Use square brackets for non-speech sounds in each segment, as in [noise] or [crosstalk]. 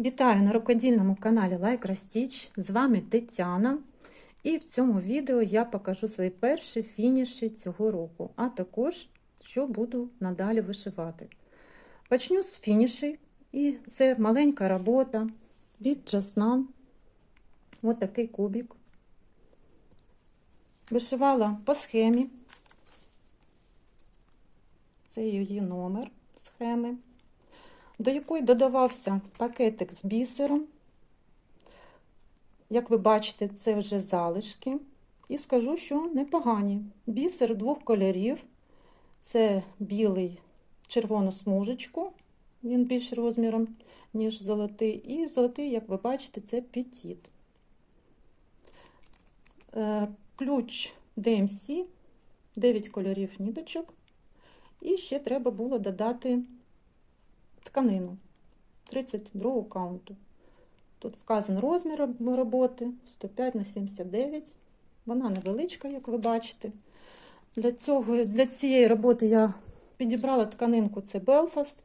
Вітаю на рукодільному каналі Like Rostich. З вами Тетяна. І в цьому відео я покажу свої перші фініші цього року, а також що буду надалі вишивати. Почну з фінішей, і це маленька робота від Джаснан. Ось такий кубик. Вишивала по схемі. Це її номер схеми до якої додавався пакетик з бісером. Як ви бачите, це вже залишки. І скажу, що непогані. Бісер двох кольорів. Це білий червону смужечку, він більш розміром, ніж золотий. І золотий, як ви бачите, це петіт. Е, ключ DMC, 9 кольорів ніточок. І ще треба було додати тканину 32 каунту. Тут вказан розмір роботи 105 на 79. Вона невеличка, як ви бачите. Для цього, для цієї роботи я підібрала тканинку це Belfast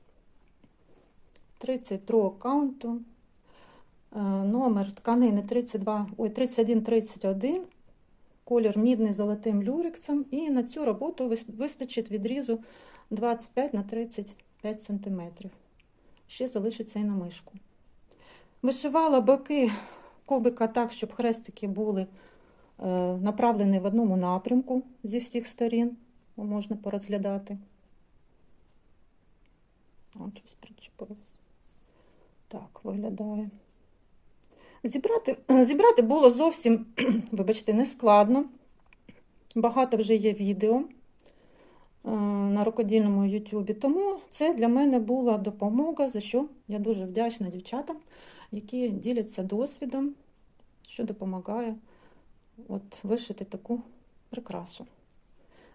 32 каунту. Е, номер тканини 32, ой, 3131, колір мідний золотим люрексом. І на цю роботу вистачить відрізу 25 на 35 см ще залишиться і на мишку. Вишивала боки кубика так, щоб хрестики були е, направлені в одному напрямку зі всіх сторін, можна порозглядати. Так, виглядає. Зібрати, [clears throat] зібрати було зовсім, [clears throat] вибачте, нескладно. Багато вже є відео. Е, на рукодільному Ютубі. Тому це для мене була допомога, за що я дуже вдячна дівчатам, які діляться досвідом, що допомагає от вишити таку прикрасу.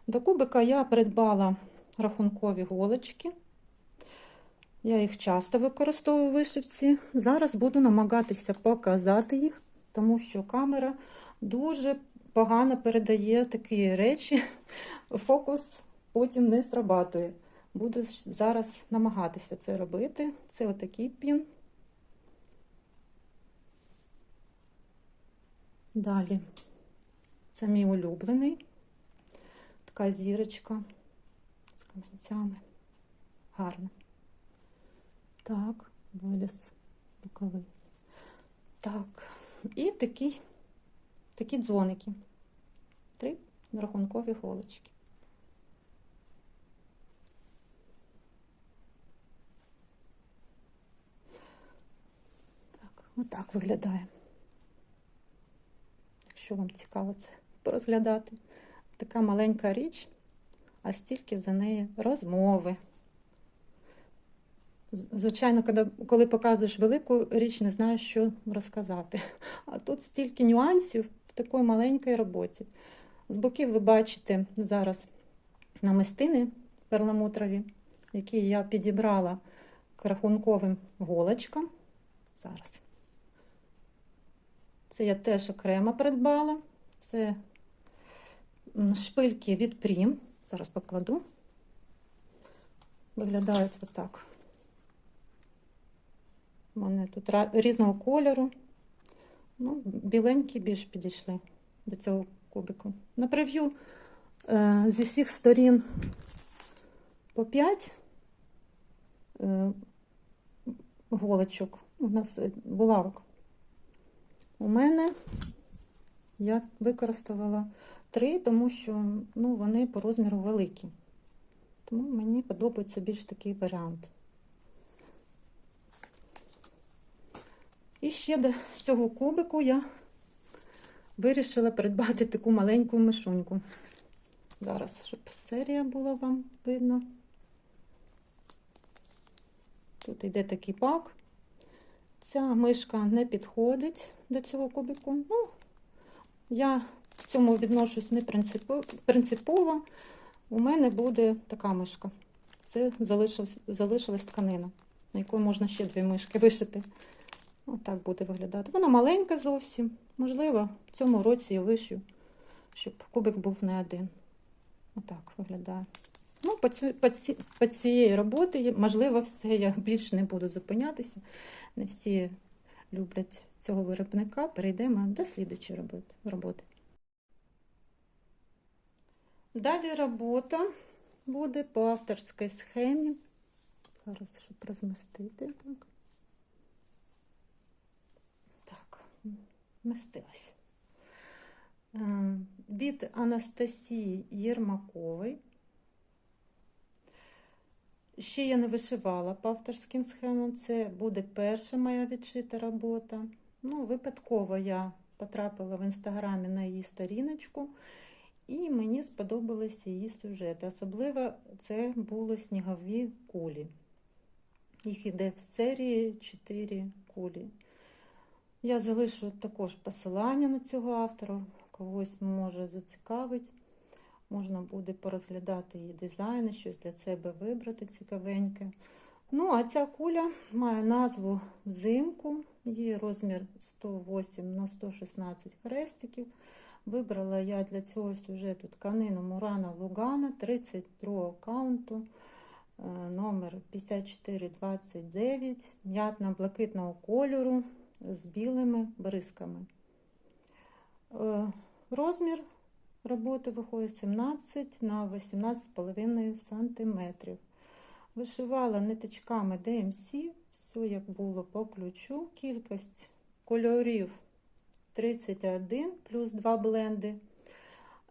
До кубика я придбала рахункові голочки. Я їх часто використовую в вишивці. Зараз буду намагатися показати їх, тому що камера дуже погано передає такі речі. Фокус потім не срабатує. Буду зараз намагатися це робити. Це отакий пін. Далі це мій улюблений, така зірочка з камінцями. Гарно. Так, виліз боковий. Так, і такі, такі дзвоники. Три рахункові голочки. Отак виглядає. Якщо вам цікаво це порозглядати, така маленька річ, а стільки за неї розмови. Звичайно, коли показуєш велику річ, не знаєш, що розказати. А тут стільки нюансів в такій маленькій роботі. З боків ви бачите зараз намистини перламутрові, які я підібрала рахунковим голочкам. Зараз. Це я теж окремо придбала. Це шпильки від Прім. Зараз покладу. Виглядають отак. У мене тут різного кольору. Ну, Біленькі більш підійшли до цього кубику. На прев'ю е, зі всіх сторін по 5 е, голочок. У нас е, булавок. У мене я використовувала три, тому що ну, вони по розміру великі. Тому мені подобається більш такий варіант. І ще до цього кубику я вирішила придбати таку маленьку мишуньку. Зараз, щоб серія була вам видно. Тут йде такий пак. Ця мишка не підходить до цього кубику. Ну, Я в цьому відношусь не принципово. У мене буде така мишка. Це залишилась, залишилась тканина, на яку можна ще дві мишки вишити. Отак буде виглядати. Вона маленька зовсім. Можливо, в цьому році я вишию, щоб кубик був не один. Отак виглядає. По, цю, по, ці, по цієї роботи, можливо, все, я більше не буду зупинятися. Не всі люблять цього виробника. Перейдемо до слідуючої роботи. роботи. Далі робота буде по авторській схемі. Зараз, щоб розмістити. Так, так вмістилась. Е, Від Анастасії Єрмакової. Ще я не вишивала по авторським схемам. Це буде перша моя відшита робота. Ну, випадково я потрапила в інстаграмі на її сторіночку, і мені сподобалися її сюжети. Особливо це були снігові кулі. Їх іде в серії 4 кулі. Я залишу також посилання на цього автора, когось може зацікавить. Можна буде порозглядати її дизайни, щось для себе вибрати цікавеньке. Ну, а ця куля має назву взимку, її розмір 108 на 116 хрестиків. Вибрала я для цього сюжету тканину Мурана Лугана 32 каунту, е, номер 5429, м'ятно-блакитного кольору з білими бризками. Е, Розмір роботи виходить 17 на 18,5 см. Вишивала ниточками DMC, все як було по ключу. Кількість кольорів 31 плюс 2 бленди.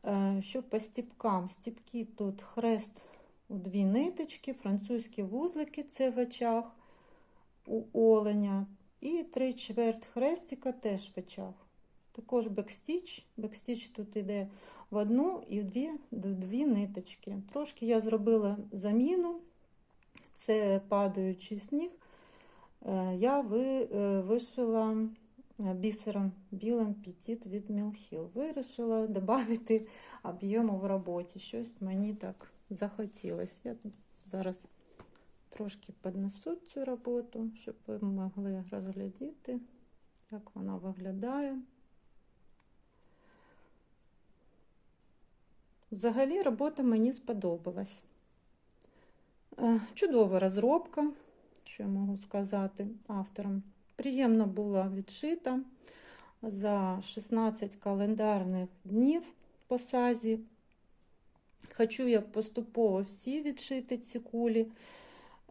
Е, Що по стіпкам? Стіпки тут хрест у дві ниточки, французькі вузлики це в очах у оленя. І три чверть хрестика теж в очах. Також бекстіч. Бекстіч тут йде в одну і в дві, в дві ниточки. Трошки я зробила заміну. Це падаючий сніг. Е, Я е, вишила бісером білим петит від Мілхіл. Вирішила додати об'єму в роботі. Щось мені так захотілося. Я зараз трошки піднесу цю роботу, щоб ви могли розглядіти, як вона виглядає. Взагалі робота мені сподобалась. Е, Чудова розробка, що я можу сказати авторам. Приємно була відшита за 16 календарних днів по сазі. Хочу я поступово всі відшити ці кулі.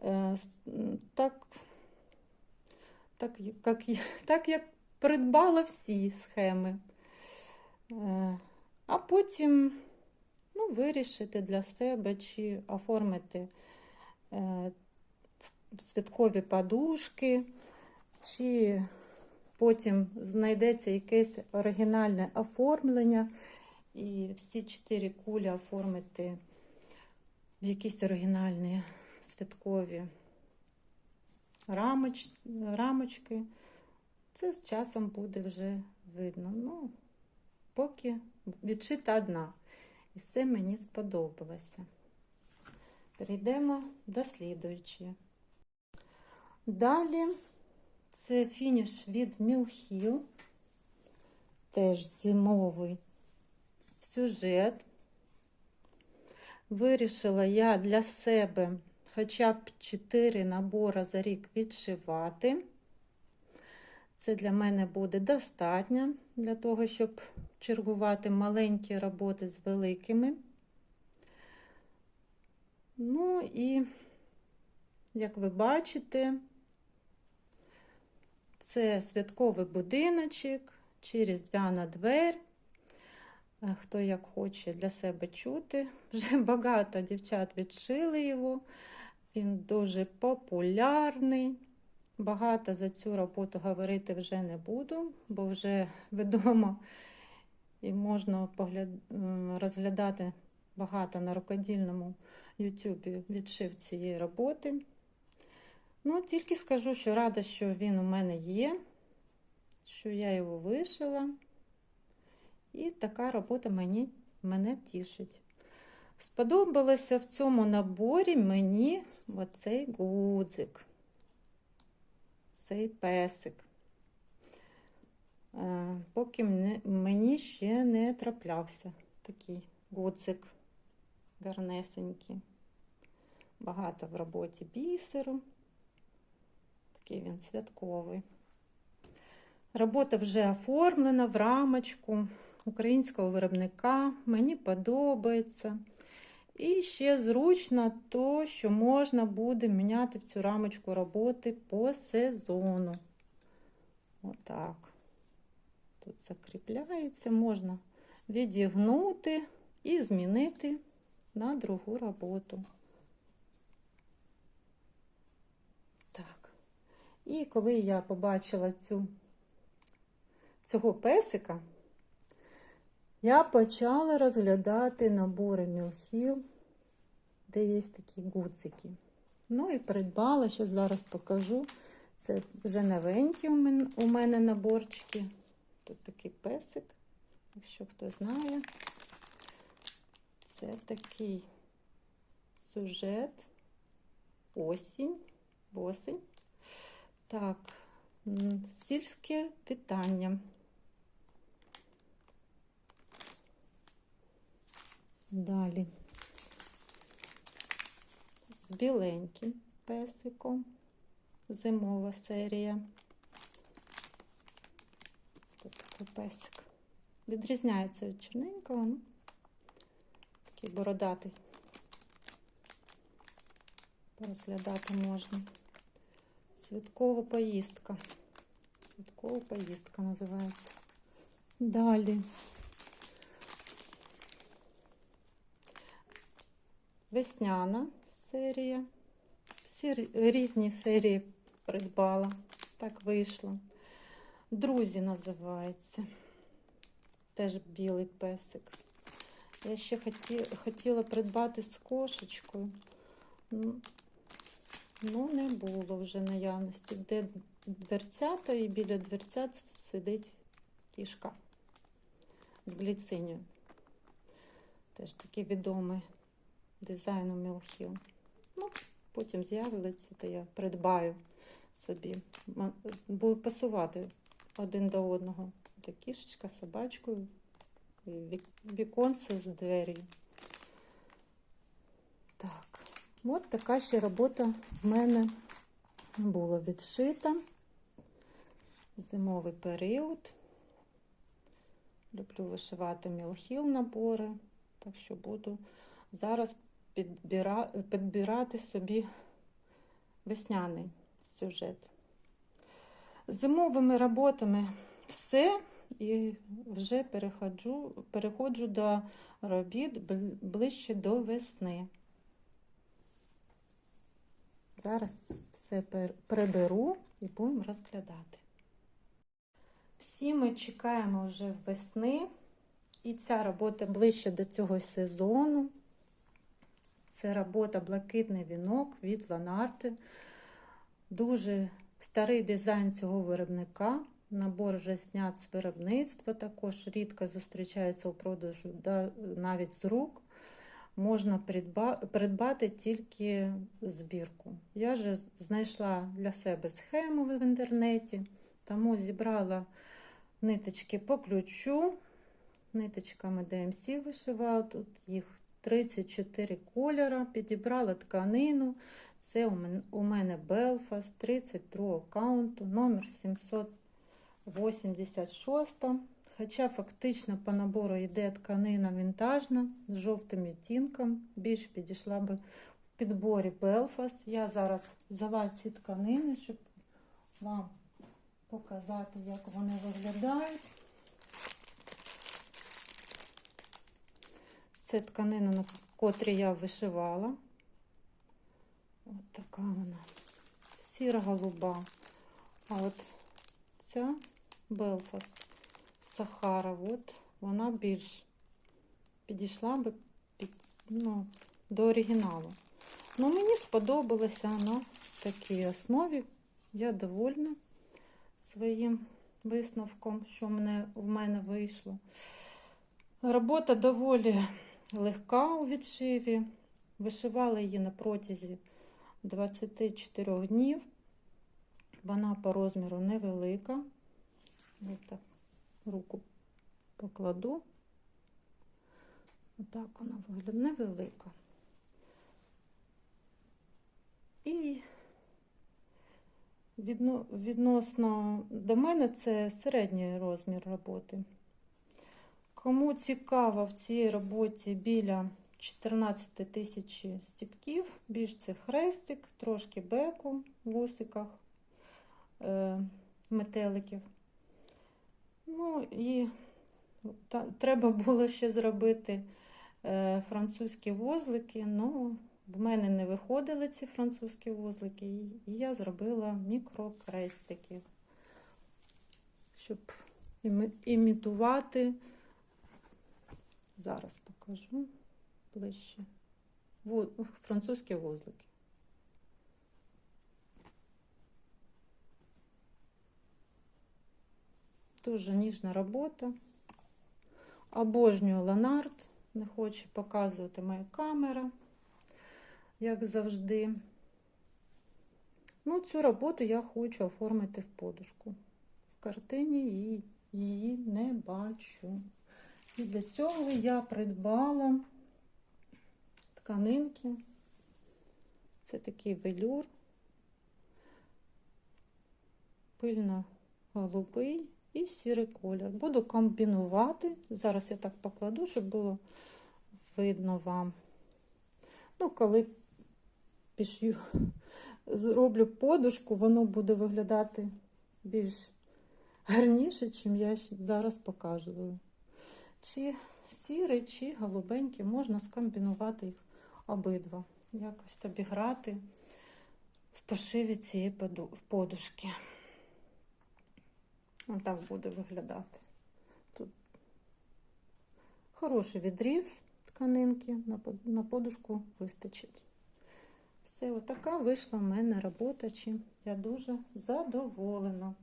Е, Так, так, як, так як придбала всі схеми. Е, А потім ну, вирішити для себе, чи оформити е, святкові подушки, чи потім знайдеться якесь оригінальне оформлення, і всі чотири кулі оформити в якісь оригінальні святкові рамоч, рамочки. Це з часом буде вже видно. Ну, поки відшита одна. І все мені сподобалося. Перейдемо до слідуючої. Далі це фініш від Мілхіл, теж зимовий сюжет. Вирішила я для себе хоча б 4 набори за рік відшивати. Це для мене буде достатньо для того, щоб чергувати маленькі роботи з великими. Ну і, як ви бачите, це святковий будиночок, чи різдвяна двер. Хто як хоче для себе чути. [laughs] Вже багато дівчат відшили його. Він дуже популярний. Багато за цю роботу говорити вже не буду, бо вже [laughs] відомо і можна погляд... розглядати багато на рукодільному YouTube відшив цієї роботи. Ну, тільки скажу, що рада, що він у мене є, що я його вишила. І така робота мені, мене тішить. Сподобалося в цьому наборі мені оцей гудзик, цей песик. Поки мені ще не траплявся такий гудзик гарнесенький. Багато в роботі бісеру. Такий він святковий. Робота вже оформлена в рамочку українського виробника. Мені подобається. І ще зручно то, що можна буде міняти в цю рамочку роботи по сезону. Отак. Тут закріпляється, можна відігнути і змінити на другу роботу. Так. І коли я побачила цю, цього песика, я почала розглядати набори мілхів, де є такі гуцики. Ну і придбала, що зараз покажу. Це вже новенькі у мене, наборчики. Тут такий песик, якщо хто знає. Це такий сюжет, осінь, осінь. Так, сільське питання. Далі з біленьким песиком, зимова серія. Такий песик. Відрізняється від чорненького, ну, такий бородатий. Порозглядати можна. Святкова поїздка. Святкова поїздка називається. Далі. Весняна серія. Всі різні серії придбала. Так вийшло. Друзі називається. Теж білий песик. Я ще хоті, хотіла придбати з кошечкою. Ну, не було вже наявності. Де дверцята і біля дверцят сидить кішка з гліцинію. Теж такий відомий дизайну Мілхіл. Ну, потім з'явиться, то я придбаю собі. Буду пасувати один до одного. Це кішечка з собачкою, віконце з дверю. Так, от така ще робота в мене була відшита. Зимовий період. Люблю вишивати мілхіл набори, так що буду зараз підбира... підбирати собі весняний сюжет. Зимовими роботами все, і вже переходжу, переходжу до робіт ближче до весни. Зараз все приберу і будемо розглядати. Всі ми чекаємо вже весни, і ця робота ближче до цього сезону. Це робота Блакитний вінок від Ланарти. Дуже старий дизайн цього виробника. Набор вже знят з виробництва, також рідко зустрічається у продажу навіть з рук. Можна придбати тільки збірку. Я вже знайшла для себе схему в інтернеті, тому зібрала ниточки по ключу. Ниточками DMC вишиваю, тут їх 34 кольора, підібрала тканину. Це у мене Belfast 32 каунту, номер 786. Хоча фактично по набору йде тканина вінтажна з жовтим відтінком, більш підійшла би в підборі Belfast. Я зараз взяла ці тканини, щоб вам показати, як вони виглядають. Це тканина, на котрій я вишивала. От така вона. Сіра голуба. А от ця Белфаст Сахара, от вона більш підійшла би під, ну, до оригіналу. Ну, мені сподобалося на такій основі. Я довольна своїм висновком, що мене, в мене вийшло. Робота доволі легка у відшиві. Вишивала її на протязі 24 днів. Вона по розміру невелика. Так руку покладу. Отак вона виглядає невелика. І відно, відносно до мене це середній розмір роботи. Кому цікаво в цій роботі біля 14 тисяч стіпків, більш це хрестик, трошки беку в вусиках, е, метеликів. Ну і та, треба було ще зробити е, французькі вузлики, ну в мене не виходили ці французькі вузлики, і я зробила мікрокрестики, щоб імітувати. Зараз покажу ближче. Французькі вузлики. Дуже ніжна робота. Обожнюю Ланард. Не хочу показувати моя камера, як завжди. Ну, цю роботу я хочу оформити в подушку. В картині її, її не бачу. І для цього я придбала тканинки. Це такий велюр, пильно-голубий і сірий колір. Буду комбінувати. Зараз я так покладу, щоб було видно вам. Ну, коли пішю, [laughs] зроблю подушку, воно буде виглядати більш гарніше, чим я зараз показую. Чи сірий, чи голубенький, можна скомбінувати їх обидва. Якось обіграти в пошиві цієї поду- подушки. Отак буде виглядати. Тут хороший відріз тканинки, на подушку вистачить. Все, отака вийшла в мене робота, чим я дуже задоволена.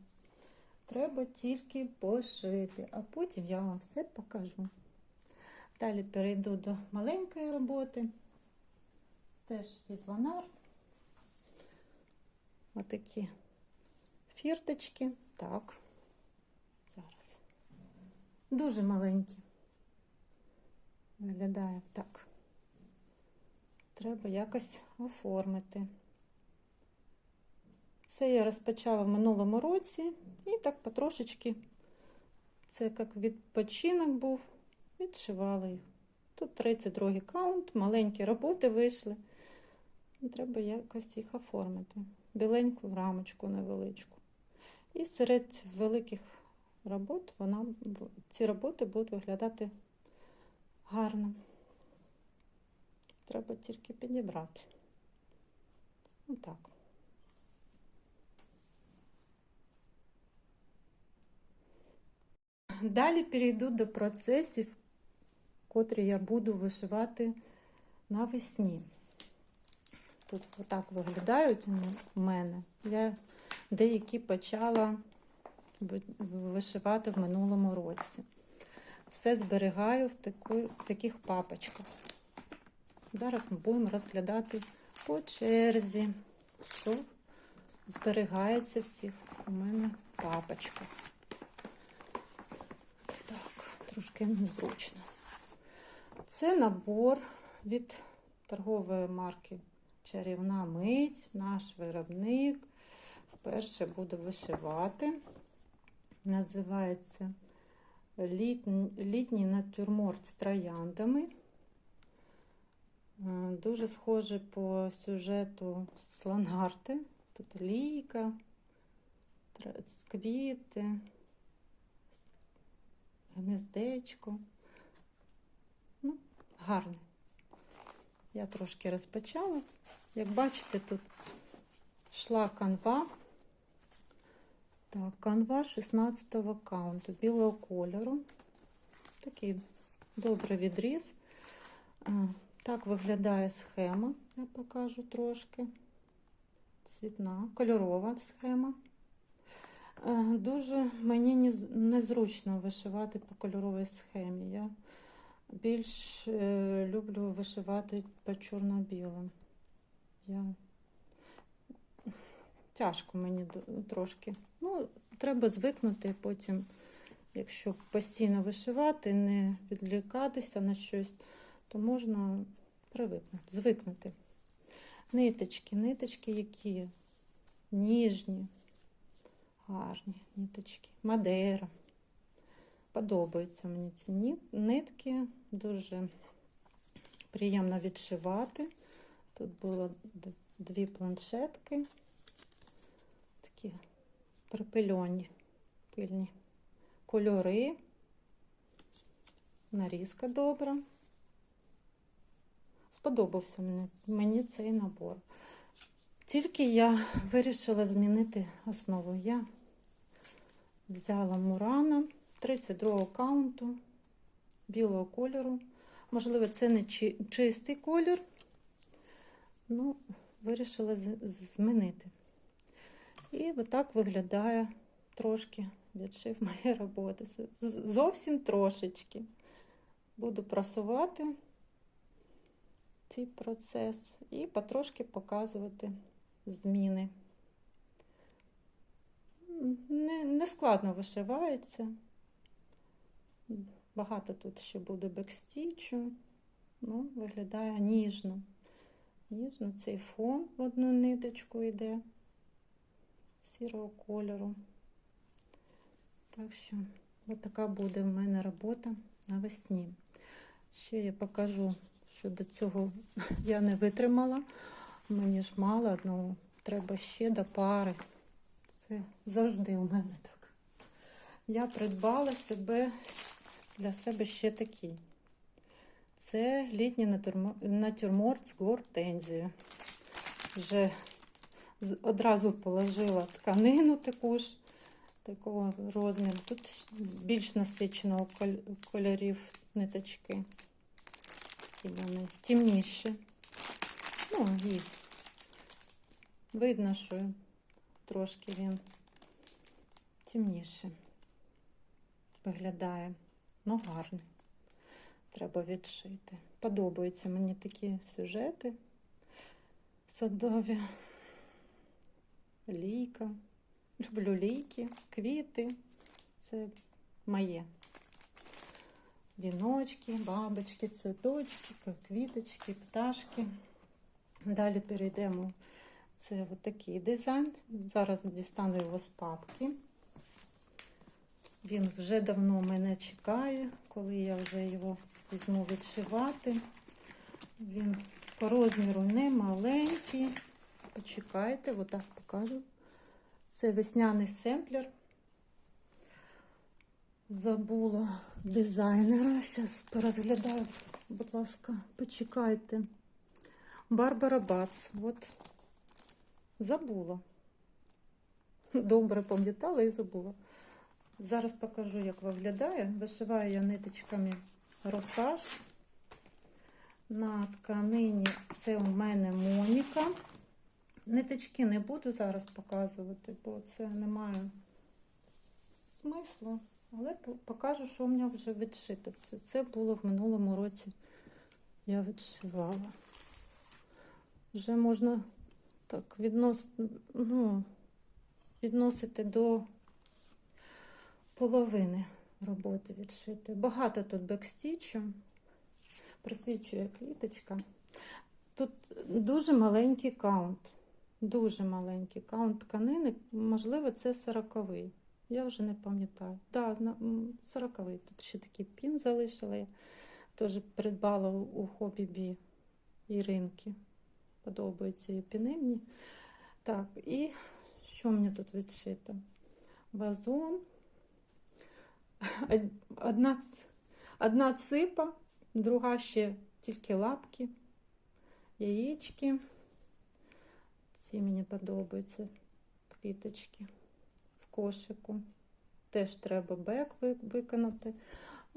Треба тільки пошити, а потім я вам все покажу. Далі перейду до маленької роботи. Теж від Ванарт. Отакі фірточки. Так, зараз. Дуже маленькі. Виглядає так. Треба якось оформити. Це я розпочала в минулому році і так потрошечки, це як відпочинок був, відшивала їх. Тут 32 каунт, маленькі роботи вийшли. Треба якось їх оформити. Біленьку рамочку невеличку. І серед великих робот вона, ці роботи будуть виглядати гарно. Треба тільки підібрати. Отак. Далі перейду до процесів, котрі я буду вишивати навесні. Тут отак виглядають у мене. Я деякі почала вишивати в минулому році. Все зберігаю в, таку, в таких папочках. Зараз ми будемо розглядати по черзі, що зберігається в цих у мене папочках. Так, трошки незручно. Це набор від торгової марки Чарівна мить, наш виробник. Вперше буду вишивати. Називається літній, натюрморт з трояндами. Е, Дуже схоже по сюжету слангарти. Тут лійка, квіти, гнездечко. Ну, гарний. Я трошки розпочала. Як бачите, тут йшла канва. Так, канва 16-го каунту білого кольору. Такий добрий відріз. Е, Так виглядає схема, я покажу трошки. Цвітна, кольорова схема. Е, Дуже мені незручно вишивати по кольоровій схемі. Я більш е, люблю вишивати по чорно-білим. Я... Тяжко мені трошки. Ну, треба звикнути потім, якщо постійно вишивати, не відлікатися на щось, то можна привикнути, звикнути. Ниточки, ниточки які ніжні, гарні ниточки. Мадера. Подобаються мені ці нитки, дуже приємно відшивати. Тут було дві планшетки, такі припильоні, пильні кольори, нарізка добра. Сподобався мені, мені цей набор. Тільки я вирішила змінити основу. Я взяла Мурана 32 каунту білого кольору. Можливо, це не чи- чистий колір. Ну, вирішила змінити. І отак виглядає трошки відшив моєї роботи. Зовсім трошечки. Буду прасувати цей процес і потрошки показувати зміни. Не, не складно вишивається. Багато тут ще буде бекстічу. Ну, виглядає ніжно. Ніжно цей фон в одну ниточку йде сірого кольору. Так що, от така буде в мене робота навесні. Ще я покажу, що до цього я не витримала. Мені ж мало, ну треба ще до пари. Це завжди у мене так. Я придбала себе для себе ще такий. Це літній натюрморт з гортензією. Вже одразу положила тканину таку ж, такого розміру. Тут більш насиченого кольорів ниточки. Такі вони темніші. Ну, і видно, що трошки він темніше виглядає. Ну, гарний. Треба відшити. Подобаються мені такі сюжети садові. Лійка. Люблю лійки, квіти. Це моє. Віночки, бабочки, цветочки, квіточки, пташки. Далі перейдемо. Це отакий дизайн. Зараз дістану його з папки. Він вже давно мене чекає, коли я вже його візьму відшивати. Він по розміру не маленький. Почекайте, отак покажу. Це весняний семплер. Забула дизайнера. Зараз порозглядаю, будь ласка, почекайте. Барбара Бац. От забула. Добре пам'ятала і забула. Зараз покажу, як виглядає. Вишиваю я ниточками росаж. На тканині це у мене Моніка. Ниточки не буду зараз показувати, бо це не має смислу. Але покажу, що у мене вже відшито. Це, це було в минулому році. Я відшивала. Вже можна так віднос, ну, відносити до половини роботи відшити. Багато тут бекстічу, просвічує квіточка. Тут дуже маленький каунт. Дуже маленький каунт тканини, можливо, це сороковий. Я вже не пам'ятаю. Так, да, сороковий. Тут ще такий пін залишила. Я теж придбала у- хобі Іринки. Подобаються її піни мені. Так, і що мені тут відшито? Вазон. Од- Одна, одна ципа, друга ще тільки лапки, яєчки. Ці мені подобаються квіточки в кошику. Теж треба бек виконати.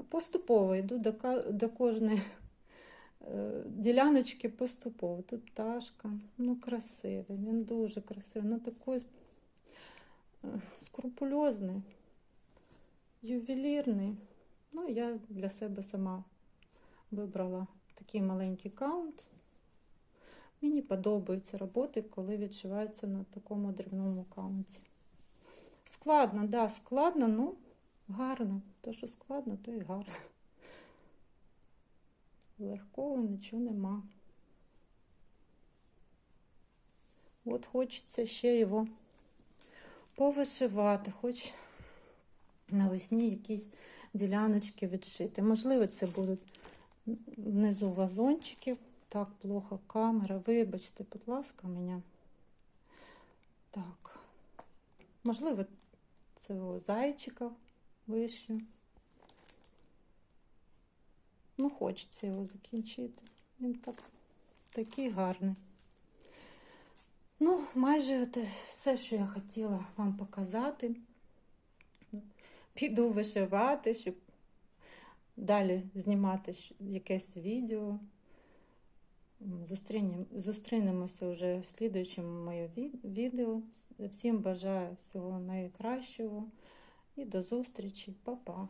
Поступово йду до, до кожної е, діляночки поступово. Тут пташка, ну красивий, він дуже красивий, ну такий е, скрупульозний, ювелірний. Ну, я для себе сама вибрала такий маленький каунт. Мені подобаються роботи, коли відшиваються на такому дрібному каунті. Складно, да, складно, ну гарно. То, що складно, то і гарно. Легкого нічого нема. от хочеться ще його повишивати, хоч навесні якісь діляночки відшити. Можливо, це будуть внизу вазончики. Так, плохо камера. Вибачте, будь ласка, мене. Так. Можливо, це зайчика вишню. Ну, хочеться його закінчити. Він так, такий гарний. Ну, майже це все, що я хотіла вам показати. Піду вишивати, щоб далі знімати якесь відео. Зустрінемося вже в слідуючому моє відео. Всім бажаю всього найкращого і до зустрічі. Па-па!